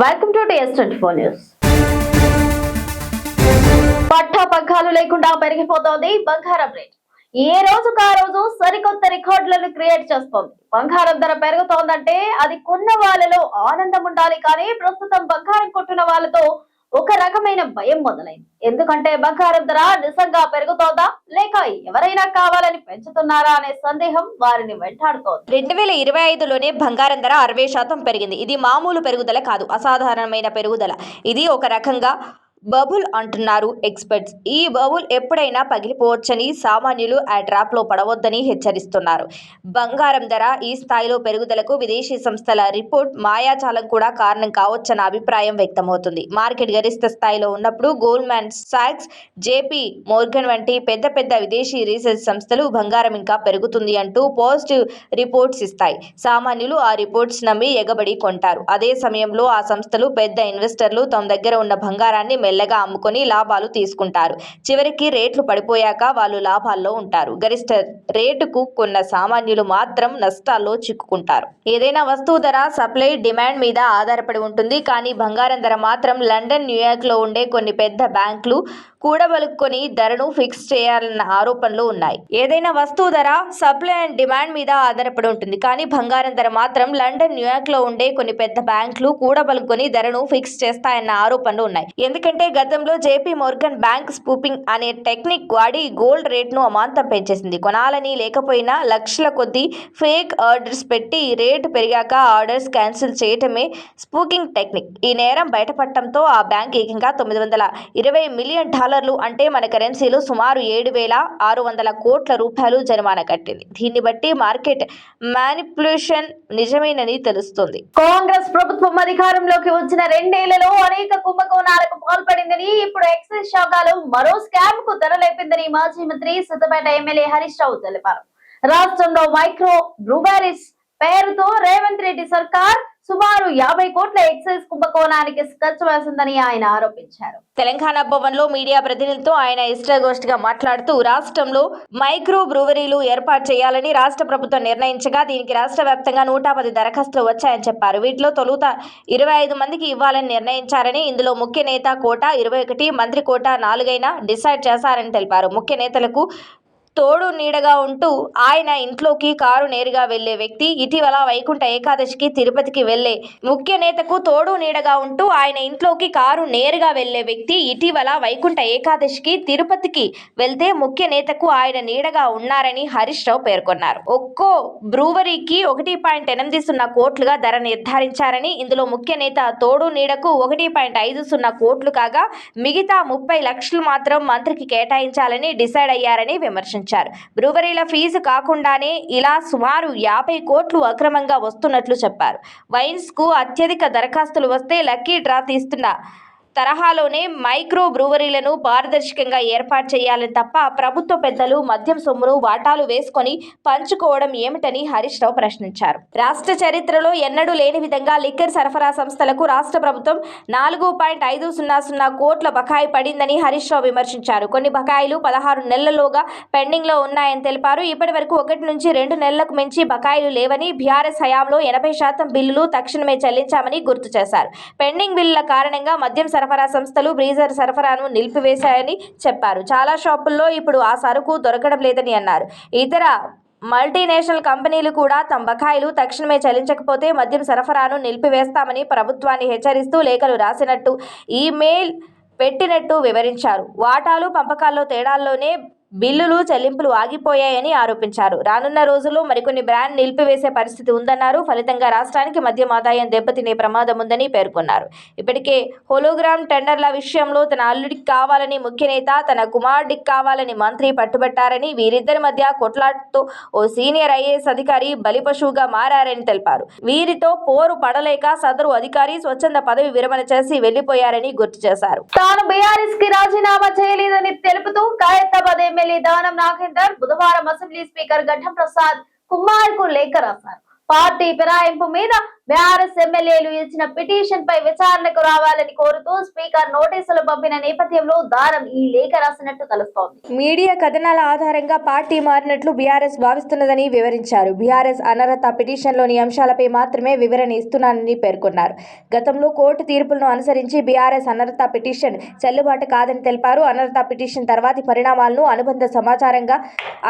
Welcome to TS twenty four news పట్టా పగ్గాలు లేకుండా పెరిగిపోతోంది బంగారం రేట్. ఏ రోజుకు ఆ రోజు సరికొత్త రికార్డులను క్రియేట్ చేస్తోంది బంగారం ధర పెరుగుతోందంటే అది కొన్న వాళ్ళలో ఆనందం ఉండాలి కానీ ప్రస్తుతం బంగారం కొట్టున్న వాళ్ళతో ఒక రకమైన భయం మొదలైంది. ఎందుకంటే బంగారం ధర నిజంగా పెరుగుతోందా? లేక ఎవరైనా కావాలని పెంచుతున్నారా అనే సందేహం వారిని వెంటాడుతోంది. రెండు వేల ఇరవై ఐదులోనే బంగారం ధర అరవై శాతం పెరిగింది. ఇది మామూలు పెరుగుదల కాదు అసాధారణమైన పెరుగుదల. ఇది ఒక రకంగా బబుల్ అంటున్నారు ఎక్స్పర్ట్స్. ఈ బబుల్ ఎప్పుడైనా పగిలిపోవచ్చని సామాన్యులు ఆ ట్రాప్లో పడవద్దని హెచ్చరిస్తున్నారు. బంగారం ధర ఈ స్థాయిలో పెరుగుదలకు విదేశీ సంస్థల రిపోర్ట్ మాయాజాలం కూడా కారణం కావచ్చన్న అభిప్రాయం వ్యక్తమవుతుంది. మార్కెట్ గరిష్ట స్థాయిలో ఉన్నప్పుడు గోల్డ్మ్యాన్ సాక్స్ జేపీ మోర్గన్ వంటి పెద్ద పెద్ద విదేశీ రీసెర్చ్ సంస్థలు బంగారం ఇంకా పెరుగుతుంది అంటూ పాజిటివ్ రిపోర్ట్స్ ఇస్తాయి. సామాన్యులు ఆ రిపోర్ట్స్ నమ్మి ఎగబడి కొంటారు. అదే సమయంలో ఆ సంస్థలు పెద్ద ఇన్వెస్టర్లు తమ దగ్గర ఉన్న బంగారాన్ని మెల్లగా అమ్ముకొని లాభాలు తీసుకుంటారు. చివరికి రేట్లు పడిపోయాక వాళ్ళు లాభాల్లో ఉంటారు. గరిష్ట రేటుకు కొన్న సామాన్యులు మాత్రం నష్టాల్లో చిక్కుకుంటారు. ఏదైనా వస్తువు ధర సప్లై డిమాండ్ మీద ఆధారపడి ఉంటుంది. కానీ బంగారం ధర మాత్రం లండన్ న్యూయార్క్లో ఉండే కొన్ని పెద్ద బ్యాంకులు కూడబలుక్కొని ధరను ఫిక్స్ చేయాలన్న ఆరోపణలు ఉన్నాయి. ఏదైనా వస్తువు ధర సప్లై అండ్ డిమాండ్ మీద ఆధారపడి ఉంటుంది. కానీ బంగారం ధర మాత్రం లండన్ న్యూయార్క్లో ఉండే కొన్ని పెద్ద బ్యాంకులు కూడబలుక్కొని ధరను ఫిక్స్ చేస్తాయన్న ఆరోపణలు ఉన్నాయి. ఎందుకంటే గతంలో జేపీ మోర్గన్ బ్యాంక్ స్పూపింగ్ అనే టెక్నిక్ వాడి గోల్డ్ రేట్ను అమాంతం పెంచేసింది. కొనాలని లేకపోయినా లక్షల కొద్దీ ఫేక్ ఆర్డర్స్ పెట్టి రేటు పెరిగాక ఆర్డర్స్ క్యాన్సిల్ చేయటమే స్పూకింగ్ టెక్నిక్. ఈ నేరం బయటపడటంతో ఆ బ్యాంక్ ఏకంగా తొమ్మిది వందల ఇరవై మిలియన్ డాలర్లు అంటే మన కరెన్సీలో సుమారు ఏడు వేల ఆరు వందల కోట్ల రూపాయలు జరిమానా కట్టింది. దీన్ని బట్టి మార్కెట్ మ్యానిపులేషన్ నిజమేనని తెలుస్తుంది. కాంగ్రెస్ ప్రభుత్వం అధికారంలోకి వచ్చిన రెండేళ్ళలో అనేక కుంభకోణాలకు పాల్పడిందని ఇప్పుడు ఎక్సైజ్ శాఖలు మరో స్కామ్కు తెరలేపిందని మాజీ మంత్రి సిద్దపేట ఎమ్మెల్యే హరీష్ రావు తెలిపారు. రాష్ట్రంలో మైక్రో బ్రూబెరీస్ పేరుతో రేవంత్ రెడ్డి సర్కార్ సుమారు యాభై కోట్ల ఎక్సైజ్ కుంభకోణానికి స్కెచ్ వేసిందని ఆయన ఆరోపించారు. తెలంగాణ భవన్లో మీడియా ప్రతినిధులతో ఆయన ఇష్టగోష్ఠిగా మాట్లాడుతూ రాష్ట్రంలో మైక్రో బ్రూవరీలు ఏర్పాటు చేయాలని రాష్ట్ర ప్రభుత్వం నిర్ణయించగా దీనికి రాష్ట్ర వ్యాప్తంగా నూట పది దరఖాస్తులు వచ్చాయని చెప్పారు. వీటిలో తొలుత ఇరవై ఐదు మందికి ఇవ్వాలని నిర్ణయించారని ఇందులో ముఖ్య నేత కోట ఇరవై ఒకటి మంత్రి కోట నాలుగైనా డిసైడ్ చేశారని తెలిపారు. ముఖ్య నేతలకు తోడు నీడగా ఉంటూ ఆయన ఇంట్లోకి కారు నేరుగా వెళ్ళే వ్యక్తి ఇటీవల వైకుంఠ ఏకాదశికి తిరుపతికి వెళ్ళే ముఖ్య నేతకు తోడు నీడగా ఉంటూ ఆయన ఇంట్లోకి కారు నేరుగా వెళ్ళే వ్యక్తి ఇటీవల వైకుంఠ ఏకాదశికి తిరుపతికి వెళ్తే ముఖ్య నేతకు ఆయన నీడగా ఉన్నారని హరీష్ రావు పేర్కొన్నారు. ఒక్కో బ్రూవరీకి ఒకటి పాయింట్ ఎనిమిది సున్నా కోట్లుగా ధర నిర్ధారించారని ఇందులో ముఖ్య నేత తోడు నీడకు ఒకటి పాయింట్ ఐదు సున్నా కోట్లు కాగా మిగతా ముప్పై లక్షలు మాత్రం మంత్రికి కేటాయించాలని డిసైడ్ అయ్యారని విమర్శించారు. బ్రూవరీల ఫీజు కాకుండానే ఇలా సుమారు యాభై కోట్లు అక్రమంగా వస్తున్నట్లు చెప్పారు. వైన్స్కు అత్యధిక దరఖాస్తులు వస్తే లక్కీ డ్రా తీస్తున్న తరహాలోనే మైక్రో బ్రూవరీలను పారదర్శకంగా ఏర్పాటు చేయాలని తప్ప ప్రభుత్వ పెద్దలు మద్యం సొమ్మును వాటాలు వేసుకొని పంచుకోవడం ఏమిటని హరీష్ రావు ప్రశ్నించారు. రాష్ట్ర చరిత్రలో ఎన్నడూ లేని విధంగా లిక్కర్ సరఫరా సంస్థలకు రాష్ట్ర ప్రభుత్వం నాలుగు పాయింట్ ఐదు సున్నా సున్నా కోట్ల బకాయి పడిందని హరీష్ రావు విమర్శించారు. కొన్ని బకాయిలు పదహారు నెలల్లోగా పెండింగ్లో ఉన్నాయని తెలిపారు. ఇప్పటి వరకు ఒకటి నుంచి రెండు నెలలకు మించి బకాయిలు లేవని బీఆర్ఎస్ హయాంలో ఎనభై శాతం బిల్లులు తక్షణమే చెల్లించామని గుర్తు చేశారు. పెండింగ్ బిల్లుల కారణంగా మద్యం సరఫరా సంస్థలు బ్రీజర్ సరఫరాను నిలిపివేశాయని చెప్పారు. చాలా షాపుల్లో ఇప్పుడు ఆ సరుకు దొరకడం లేదని అన్నారు. ఇతర మల్టీనేషనల్ కంపెనీలు కూడా తమ బకాయిలు తక్షణమే చెల్లించకపోతే మద్యం సరఫరాను నిలిపివేస్తామని ప్రభుత్వాన్ని హెచ్చరిస్తూ లేఖలు రాసినట్టు ఈమెయిల్ పెట్టినట్టు వివరించారు. వాటాలు పంపకాల్లో తేడాల్లోనే బిల్లులు చెల్లింపులు ఆగిపోయాయని ఆరోపించారు. రానున్న రోజుల్లో మరికొన్ని బ్రాండ్ నిలిపివేసే పరిస్థితి ఉందన్నారు. ఫలితంగా రాష్ట్రానికి మద్యం ఆదాయం దెబ్బతినే ప్రమాదం ఉందని పేర్కొన్నారు. ఇప్పటికే హోలోగ్రామ్ టెండర్ల విషయంలో తన అల్లుడికి కావాలని ముఖ్యనేత తన కుమారుడికి కావాలని మంత్రి పట్టుబట్టారని వీరిద్దరి మధ్య కొట్లాటతో ఓ సీనియర్ ఐఏఎస్ అధికారి బలిపశువుగా మారారని తెలిపారు. వీరితో పోరు పడలేక సదరు అధికారి స్వచ్ఛంద పదవి విరమణ చేసి వెళ్ళిపోయారని గుర్తు చేశారు. తాను బీఆర్ఎస్కి రాజీనామా చేయలేదని తెలుపుతూ ఖైరతాబాద్ ఎమ్మెల్యే దానం నాగేందర్ బుధవారం అసెంబ్లీ స్పీకర్ గడ్డం ప్రసాద్ కుమార్కు లేఖ రాశారు. పార్టీ ఫిరాయింపు మీద బీఆర్ఎస్ ఎమ్మెల్యేలు ఇచ్చిన పిటిషన్ పై విచారణకు రావాలని కోరుతూ స్పీకర్ నోటీసులు పంపిన నేపథ్యంలో దారం ఈ లేఖ రాసినట్టు తెలుస్తోంది. మీడియా కథనాల ఆధారంగా పార్టీ మారినట్లు బీఆర్ఎస్ భావిస్తున్నదని వివరించారు. బీఆర్ఎస్ అనర్హత పిటిషన్లోని అంశాలపై మాత్రమే వివరణ ఇస్తున్నానని పేర్కొన్నారు. గతంలో కోర్టు తీర్పులను అనుసరించి బీఆర్ఎస్ అనర్హత పిటిషన్ చెల్లుబాటు కాదని తెలిపారు. అనర్హత పిటిషన్ తర్వాతి పరిణామాలను అనుబంధ సమాచారంగా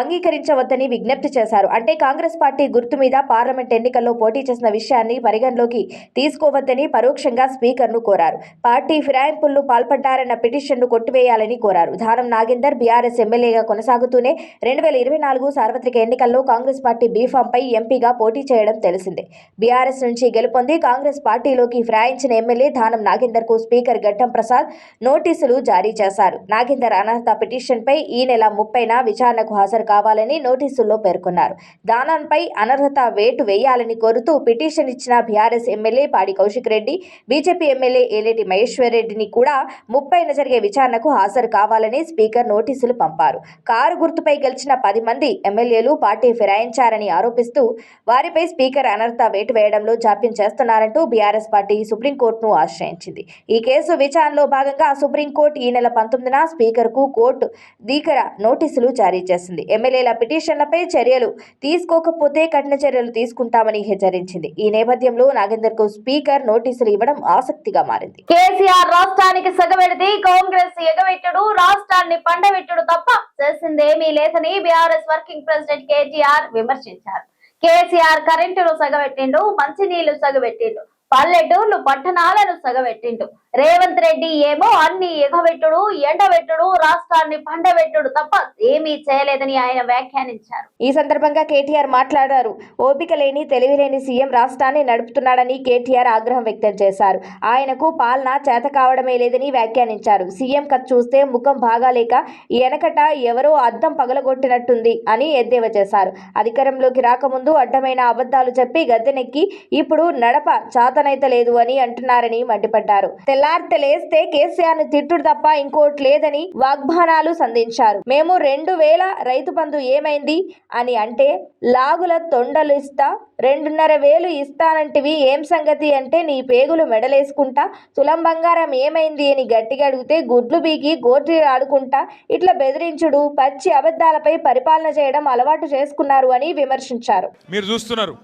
అంగీకరించవద్దని విజ్ఞప్తి చేశారు. అంటే కాంగ్రెస్ పార్టీ గుర్తు మీద పార్లమెంట్ ఎన్నికల్లో పోటీ చేసిన విషయాన్ని పరిగణలోకి తీసుకోవద్దని పరోక్షంగా స్పీకర్ను కోరారు. పార్టీ ఫిరాయింపులను పాల్పడ్డారన్న పిటిషన్ను కొట్టివేయాలని కోరారు. ధానం నాగేందర్ బీఆర్ఎస్ ఎమ్మెల్యేగా కొనసాగుతూనే రెండు వేల ఇరవై నాలుగు సార్వత్రిక ఎన్నికల్లో కాంగ్రెస్ పార్టీ బీఫామ్పై ఎంపీగా పోటీ చేయడం తెలిసిందే. బీఆర్ఎస్ నుంచి గెలుపొంది కాంగ్రెస్ పార్టీలోకి ఫిరాయించిన ఎమ్మెల్యే ధానం నాగేందర్కు స్పీకర్ గడ్డం ప్రసాద్ నోటీసులు జారీ చేశారు. నాగేందర్ అనర్హత పిటిషన్పై ఈ నెల ముప్పైన విచారణకు హాజరు కావాలని నోటీసుల్లో పేర్కొన్నారు. దానంపై అనర్హత వేటు వేయాలని కోరుతూ పిటిషన్ ఇచ్చిన BRS MLA Padi Kaushik Reddy BJP MLA Eleti Maheshwar రెడ్డిని కూడా ముప్పైన జరిగే విచారణకు హాజరు కావాలని స్పీకర్ నోటీసులు పంపారు. కారు గుర్తుపై గెలిచిన పది మంది ఎమ్మెల్యేలు పార్టీ ఫిరాయించారని ఆరోపిస్తూ వారిపై స్పీకర్ అనర్హత వేటు వేయడంలో జాప్యం చేస్తున్నారంటూ బీఆర్ఎస్ పార్టీ సుప్రీంకోర్టును ఆశ్రయించింది. ఈ కేసు విచారణలో భాగంగా సుప్రీంకోర్టు ఈ నెల పంతొమ్మిదిన స్పీకర్కు కోర్టు దీకర నోటీసులు జారీ చేసింది. ఎమ్మెల్యేల పిటిషన్లపై చర్యలు తీసుకోకపోతే కఠిన చర్యలు తీసుకుంటామని హెచ్చరించింది. ఈ నేపథ్యంలో నాగేందర్కు స్పీకర్ నోటీసులు ఇవ్వడం ఆసక్తిగా మారింది. కేసీఆర్ రాష్ట్రానికి సగబెడితే కాంగ్రెస్ ఎగబెట్టుడు రాష్ట్రాన్ని పండబెట్టుడు తప్ప చేసిందేమీ లేదని బీఆర్ఎస్ వర్కింగ్ ప్రెసిడెంట్ కేటీఆర్ విమర్శించారు. కేసీఆర్ కరెంటును సగబెట్టిండు మంచినీళ్ళు సగబెట్టిండు పల్లెటూర్లు పట్టణాలను సగబెట్టిండు. రేవంత్ రెడ్డి ఏమో అన్ని ఎగబెట్టుడు ఎండబెట్టుడు రాష్ట్రాన్ని పండబెట్టుడు తప్ప ఏమీ చేయలేదని ఆయన వ్యాఖ్యానించారు. ఈ సందర్భంగా కేటీఆర్ మాట్లాడారు. ఓపిక లేని తెలివిలేని సీఎం రాష్ట్రాన్ని నడుపుతున్నాడని కేటీఆర్ ఆగ్రహం వ్యక్తం చేశారు. ఆయనకు పాలన చేత కావడమే లేదని వ్యాఖ్యానించారు. సీఎం కథ చూస్తే ముఖం బాగాలేక వెనకట ఎవరో అద్దం పగలగొట్టినట్టుంది అని ఎద్దేవా చేశారు. అధికారంలోకి రాకముందు అడ్డమైన అబద్ధాలు చెప్పి గద్దెనెక్కి ఇప్పుడు నడప చాతనైతలేదు అని అంటున్నారని మండిపడ్డారు. తెల్ల లేస్తే కేసీఆర్ను తిట్టుడు తప్ప ఇంకోటి లేదని వాగ్బానాలు సంధించారు. మేము రెండు వేల రైతు బంధు ఏమైంది అని అంటే లాగుల తొండలు ఇస్తా రెండున్నర వేలు ఇస్తానంటివి ఏం సంగతి అంటే నీ పేగులు మెడలేసుకుంటా తులం బంగారం ఏమైంది అని గట్టిగా అడిగితే గుడ్లు బీకి గోటి ఆడుకుంటా ఇట్లా బెదిరించుడు పచ్చి అబద్ధాలపై పరిపాలన చేయడం అలవాటు చేసుకున్నారు అని విమర్శించారు. మీరు చూస్తున్నారు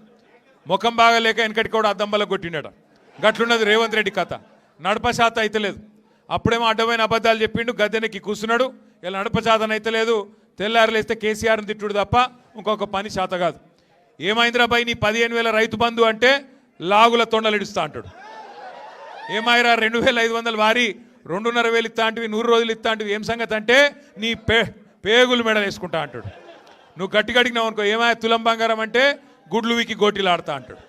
ముఖం బాగలేక వెనకటి కూడా అద్దంబల కొట్టిండట. గట్లున్నది రేవంత్ రెడ్డి కథ. నడపశాత అయితే లేదు. అప్పుడేమో అడ్డమైన అబద్ధాలు చెప్పిండు గద్దెనకి కూర్చున్నాడు ఇలా నడప శాతం అయితే లేదు. తెల్లారులేస్తే కేసీఆర్ని తిట్టుడు తప్ప ఇంకొక పని శాత కాదు. ఏమైందిరాబాయ్ నీ పదిహేను వేల రైతు బంధు అంటే లాగుల తొండలు ఇడుస్తా అంటాడు. ఏమైరా రెండు వేల ఐదు వందలు వారి రెండున్నర వేలు ఇస్తా అంటివి నూరు రోజులు ఇస్తా అంటివి ఏం సంగతి అంటే నీ పే పేగులు మెడలు వేసుకుంటా అంటాడు. నువ్వు గట్టిగాడిగినావు అనుకో ఏమాయ తులం బంగారం అంటే గుడ్లు వీకి గోటీలు ఆడతా అంటాడు.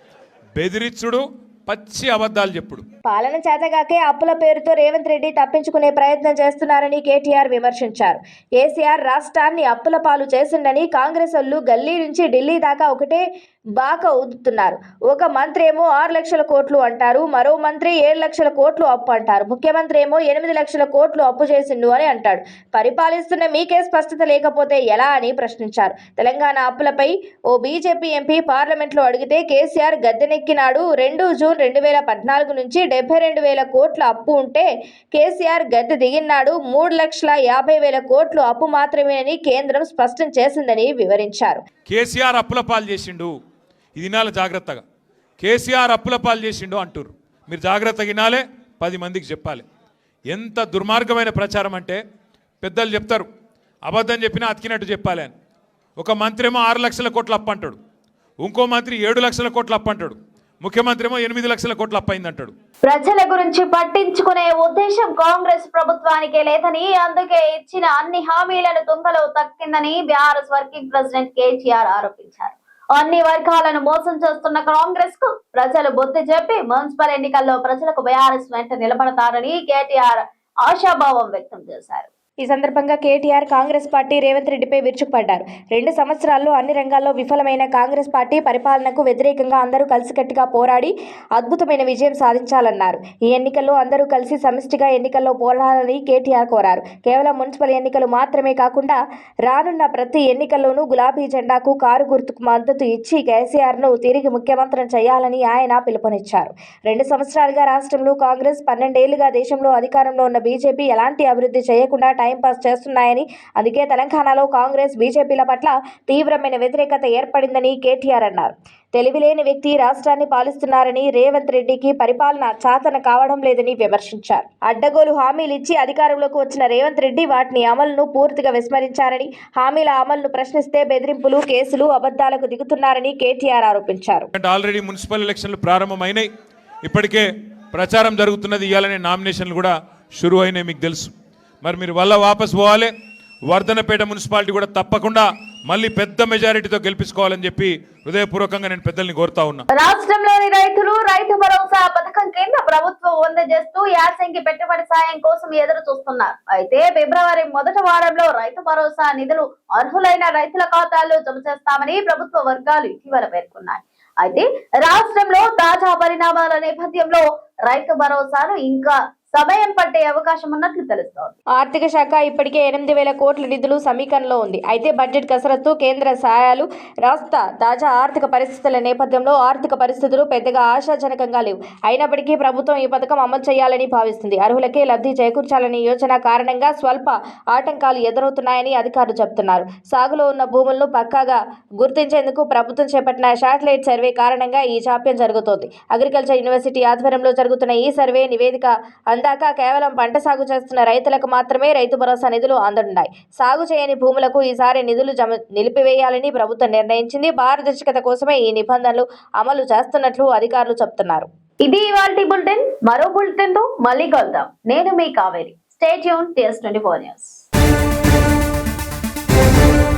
బెదిరిచ్చుడు పచ్చి అబద్ధాలు చెప్పుడు. పాలన చేతగాకే అప్పుల పేరుతో రేవంత్ రెడ్డి తప్పించుకునే ప్రయత్నం చేస్తున్నారని కేటీఆర్ విమర్శించారు. కేసీఆర్ రాష్ట్రాన్ని అప్పుల పాలు చేసిందని కాంగ్రెస్ వాళ్ళు గల్లీ నుంచి ఢిల్లీ దాకా ఒకటే బాక ఊదుతున్నారు. ఒక మంత్రి ఏమో ఆరు లక్షల కోట్లు అంటారు మరో మంత్రి ఏడు లక్షల కోట్లు అప్పు అంటారు. ముఖ్యమంత్రి ఏమో ఎనిమిది లక్షల కోట్లు అప్పు చేసిండు అని అంటాడు. పరిపాలిస్తున్న మీకే స్పష్టత లేకపోతే ఎలా అని ప్రశ్నించారు. తెలంగాణ అప్పులపై ఓ బీజేపీ ఎంపీ పార్లమెంట్లో అడిగితే కేసీఆర్ గద్దెనెక్కినాడు. రెండు జూన్ రెండు వేల పద్నాలుగు నుంచి డెబ్బై రెండు వేల కోట్ల అప్పు ఉంటే కేసీఆర్ గద్దె దిగినాడు మూడు లక్షల యాభై వేల కోట్లు అప్పు మాత్రమేనని కేంద్రం స్పష్టం చేసిందని వివరించారు. కేసీఆర్ అప్పుల పాలు చేసిండు. ఇది వినాలి జాగ్రత్తగా. కేసీఆర్ అప్పుల పాలు చేసిండు అంటురు మీరు జాగ్రత్తగా వినాలే పది మందికి చెప్పాలి. ఎంత దుర్మార్గమైన ప్రచారం అంటే పెద్దలు చెప్తారు. అబద్ధం చెప్పినా అతికినట్టు చెప్పాలి అని. ఒక మంత్రి ఏమో ఆరు లక్షల కోట్ల అప్పు అంటాడు. ఇంకో మంత్రి ఏడు లక్షల కోట్ల అప్పు అంటాడు. ముఖ్యమంత్రి ఏమో ఎనిమిది లక్షల కోట్లు అప్పైంది అంటాడు ప్రజల గురించి పట్టించుకునే ఉద్దేశం కాంగ్రెస్ ప్రభుత్వానికే లేదని అందుకే ఇచ్చిన అన్ని హామీలను తుంగలో తక్కిందని బీఆర్ఎస్ వర్కింగ్ ప్రెసిడెంట్ కేటీఆర్ ఆరోపించారు. అన్ని వర్గాలను మోసం చేస్తున్న కాంగ్రెస్కు ప్రజలు బుద్ధి చెప్పి మున్సిపల్ ఎన్నికల్లో ప్రజలకు బీఆర్ఎస్ వెంట నిలబడతారని కేటీఆర్ ఆశాభావం వ్యక్తం చేశారు. ఈ సందర్భంగా కేటీఆర్ కాంగ్రెస్ పార్టీ రేవంత్ రెడ్డిపై విరుచుకుపడ్డారు. రెండు సంవత్సరాల్లో అన్ని రంగాల్లో విఫలమైన కాంగ్రెస్ పార్టీ పరిపాలనకు వ్యతిరేకంగా అందరూ కలిసికట్టుగా పోరాడి అద్భుతమైన విజయం సాధించాలన్నారు. ఈ ఎన్నికల్లో అందరూ కలిసి సమిష్టిగా ఎన్నికల్లో పోరాడాలని కేటీఆర్ కోరారు. కేవలం మున్సిపల్ ఎన్నికలు మాత్రమే కాకుండా రానున్న ప్రతి ఎన్నికల్లోనూ గులాబీ జెండాకు కారు గుర్తుకు మద్దతు ఇచ్చి కేసీఆర్ను తిరిగి ముఖ్యమంత్రి చేయాలని ఆయన పిలుపునిచ్చారు. రెండు సంవత్సరాలుగా రాష్ట్రంలో కాంగ్రెస్ పన్నెండేళ్ళుగా దేశంలో అధికారంలో ఉన్న బీజేపీ ఎలాంటి అభివృద్ధి చేయకుండా టైంపాస్ చేస్తున్నాయని అందుకే తెలంగాణలో కాంగ్రెస్ బీజేపీల పట్ల తీవ్రమైన వ్యతిరేకత ఏర్పడిందని కేటీఆర్ అన్నారు. తెలివిలేని వ్యక్తి రాష్ట్రాన్ని పాలిస్తున్నారని రేవంత్ రెడ్డికి పరిపాలన చాతన కావడం లేదని విమర్శించారు. అడ్డగోలు హామీలు ఇచ్చి అధికారంలోకి వచ్చిన రేవంత్ రెడ్డి వాటిని అమలును పూర్తిగా విస్మరించారని హామీల అమలును ప్రశ్నిస్తే బెదిరింపులు కేసులు అబద్దాలకు దిగుతున్నారని కేటీఆర్ ఆరోపించారు. ఆల్రెడీ మున్సిపల్ ఎలక్షన్లు ప్రారంభమైనాయి. ఇప్పటికే ప్రచారం జరుగుతున్నది ఇవ్వాలనే నామినేషన్లు కూడా షురు అయినాయి మీకు తెలుసు. మరి మీరు వల్ల వాపస్ పోవాలి. వర్ధనపేట మున్సిపాలిటీ కూడా తప్పకుండా మళ్ళీ పెద్ద మెజారిటీతో గెలిపించుకోవాలని చెప్పి హృదయపూర్వకంగా నేను పెద్దల్ని కోరుతా ఉన్నా. రాష్ట్రంలోని రైతులు రైతు భరోసా పథకం కింద ప్రభుత్వం అందజేస్తూ యాసంగి పెట్టుబడి సాయం కోసం ఎదురు చూస్తున్నారు. అయితే ఫిబ్రవరి మొదటి వారంలో రైతు భరోసా నిధులు అర్హులైన రైతుల ఖాతాల్లో జమ చేస్తామని ప్రభుత్వ వర్గాలు ఇటీవల పేర్కొన్నాయి. అయితే రాష్ట్రంలో తాజా పరిణామాల నేపథ్యంలో రైతు భరోసాను ఇంకా సమయం పట్టే అవకాశం ఉన్నట్లు తెలుస్తోంది. ఆర్థిక శాఖ ఇప్పటికే ఎనిమిది వేల కోట్ల నిధులు సమీకరణలో ఉంది. అయితే బడ్జెట్ కసరత్తు కేంద్ర సహాయాలు రాష్ట్ర తాజా ఆర్థిక పరిస్థితుల నేపథ్యంలో ఆర్థిక పరిస్థితులు పెద్దగా ఆశాజనకంగా లేవు. అయినప్పటికీ ప్రభుత్వం ఈ పథకం అమలు చేయాలని భావిస్తుంది. అర్హులకే లబ్ధి చేకూర్చాలని యోచన కారణంగా స్వల్ప ఆటంకాలు ఎదురవుతున్నాయని అధికారులు చెబుతున్నారు. సాగులో ఉన్న భూములను పక్కాగా గుర్తించేందుకు ప్రభుత్వం చేపట్టిన శాటిలైట్ సర్వే కారణంగా ఈ జాప్యం జరుగుతోంది. అగ్రికల్చర్ యూనివర్సిటీ ఆధ్వర్యంలో జరుగుతున్న ఈ సర్వే నివేదిక దాకా కేవలం పంట సాగు చేస్తున్న రైతులకు మాత్రమే రైతు భరోసా నిధులు అందనున్నాయి. సాగు చేయని భూములకు ఈసారి నిధులు జమ నిలిపివేయాలని ప్రభుత్వం నిర్ణయించింది. పారదర్శకత కోసమే ఈ నిబంధనలు అమలు చేస్తున్నట్లు అధికారులు చెప్తున్నారు. ఇది ఇవాల్టి బులెటిన్. మరో బులెటిన్తో మళ్ళీ కలుద్దాం. నేను మీ కావేరి. స్టేట్ యూన్ టీఎస్ ట్వంటీ ఫోర్ న్యూస్